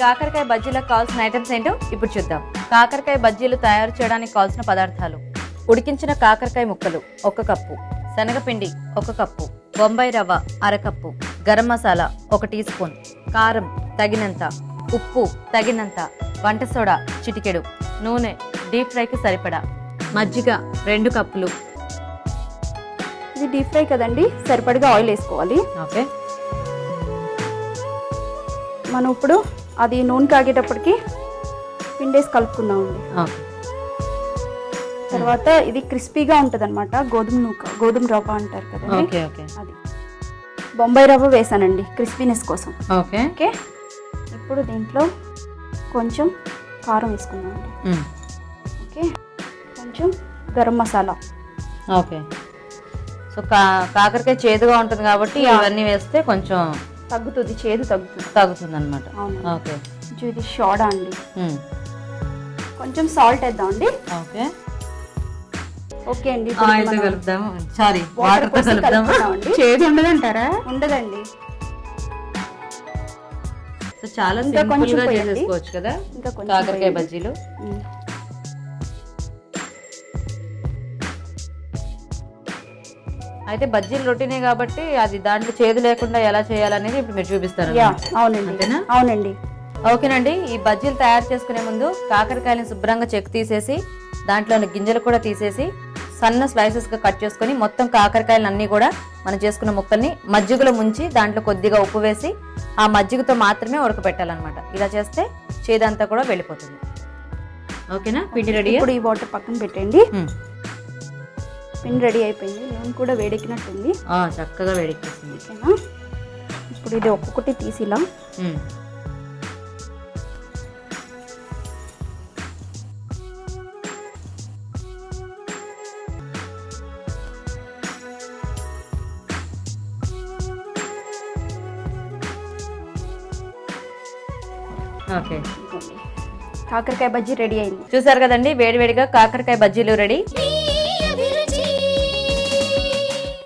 కాకరకాయ బజ్జీలకు కావాల్సిన ఐటమ్స్ ఏంటో ఇప్పుడు చూద్దాం. కాకరకాయ బజ్జీలు తయారు చేయడానికి కావాల్సిన పదార్థాలు. ఉడికించిన కాకరకాయ ముక్కలు ఒక కప్పు. శనగపిండి ఒక కప్పు. బొంబాయి రవ్వ అరకప్పు. గరం మసాలా ఒక టీ స్పూన్. కారం తగినంత. ఉప్పు తగినంత. వంట సోడా చిటికెడు. నూనె డీప్ ఫ్రైకి సరిపడా. మజ్జిగ రెండు కప్పులు. ఇది డీప్ ఫ్రై కదండి సరిపడిగా ఆయిల్ వేసుకోవాలి. ఓకే. మనం ఇప్పుడు అది నూనె కాగేటప్పటికి పిండేసి కలుపుకుందామండి ఓకే తర్వాత ఇది క్రిస్పీగా ఉంటుంది అనమాట గోధుమ నూక గోధుమ రవ్వ అంటారు ఓకే అది. బొంబాయి రవ్వ వేసానండి క్రిస్పీనెస్ కోసం. ఓకే. ఓకే. ఇప్పుడు దీంట్లో కొంచెం కారం వేసుకుందామండి మ్మ్. ఓకే. కొంచెం గరం మసాలా. ఓకే. సో కా కాకరకాయ చేదుగా ఉంటుంది కాబట్టి. ఇవన్నీ వేస్తే కొంచెం తగ్గుతుంది చేదు తగ్గుతుంది. తగ్గుతుంది అనమాట ఓకే. ఇది షోడా అండి. కొంచెం సాల్ట్ వేద్దామండి ఓకే. ఓకే అండి ఆయిల్ కలుపుదాము. సారీ వాటర్ కలుపుదాము. చేదు ఉండదంటారా? ఉండదండి. సో చాలా సింపుల్ కొంచెం గా. చేసేసుకోవచ్చు కదా? ఇంకా కొంచెం కాకరకాయ. బజ్జీలు. అయితే బజ్జీలు రొటీనే కాబట్టి అది దాంట్లో చేదు లేకుండా ఎలా చేయాలనేది ఇప్పుడు మీరు చూపిస్తారు. అవునండి? అవునండి. ఓకేనండి ఈ బజ్జీలు తయారు చేసుకునే ముందు కాకరకాయలను శుభ్రంగా చెక్కు తీసేసి దాంట్లోని గింజలు కూడా తీసేసి సన్న స్లైసెస్గా కట్ చేసుకొని మొత్తం కాకరకాయలు అన్ని కూడా మనం చేసుకున్న ముక్కల్ని మజ్జిగలో ముంచి దాంట్లో కొద్దిగా ఉప్పు వేసి ఆ మజ్జిగతో మాత్రమే ఉడకబెట్టాలన్నమాట ఇలా చేస్తే చేదంతా కూడా వెళ్ళిపోతుంది. ఓకేనా? పిండి రెడీ ఇప్పుడు ఈ వాటర్ పక్కన పెట్టండి. పిండి రెడీ అయిపోయింది. నూనె కూడా వేడెక్కినట్టుంది. చక్కగా వేడెక్కేసింది ఓకేనా? ఇప్పుడు ఇది ఒక్కొక్కటి తీసి ఇలా ఉమ్. ఓకే. కాకరకాయ బజ్జీ రెడీ అయింది. చూసారు కదండి వేడివేడిగా కాకరకాయ బజ్జీలు రెడీ.